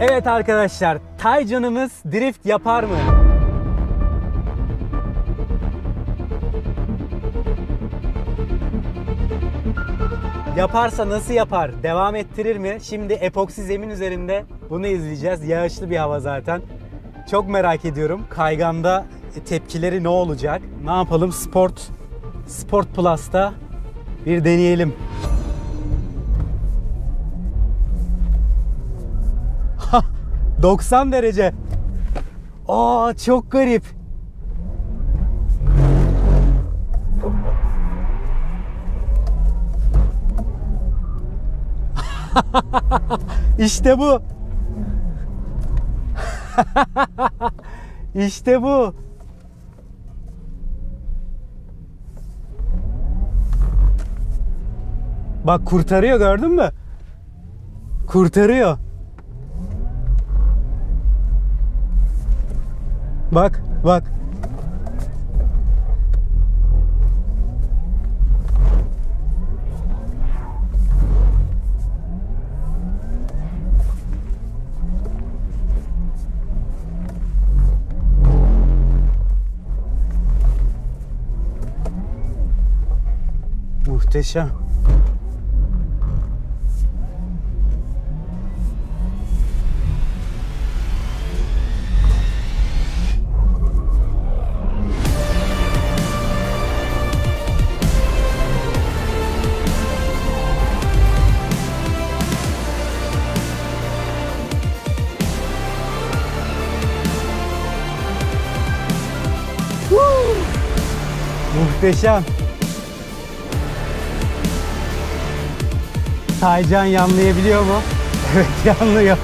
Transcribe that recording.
Evet arkadaşlar, Taycan'ımız drift yapar mı? Yaparsa nasıl yapar? Devam ettirir mi? Şimdi epoksi zemin üzerinde bunu izleyeceğiz. Yağışlı bir hava zaten. Çok merak ediyorum. Kayganda tepkileri ne olacak? Ne yapalım? Sport Sport Plus'ta bir deneyelim. 90 derece. Aa çok garip. işte bu. işte bu. Bak kurtarıyor gördün mü? Kurtarıyor. Bak, bak. Muhteşem. Muhteşem. Taycan yanlayabiliyor mu? Evet yanlıyor.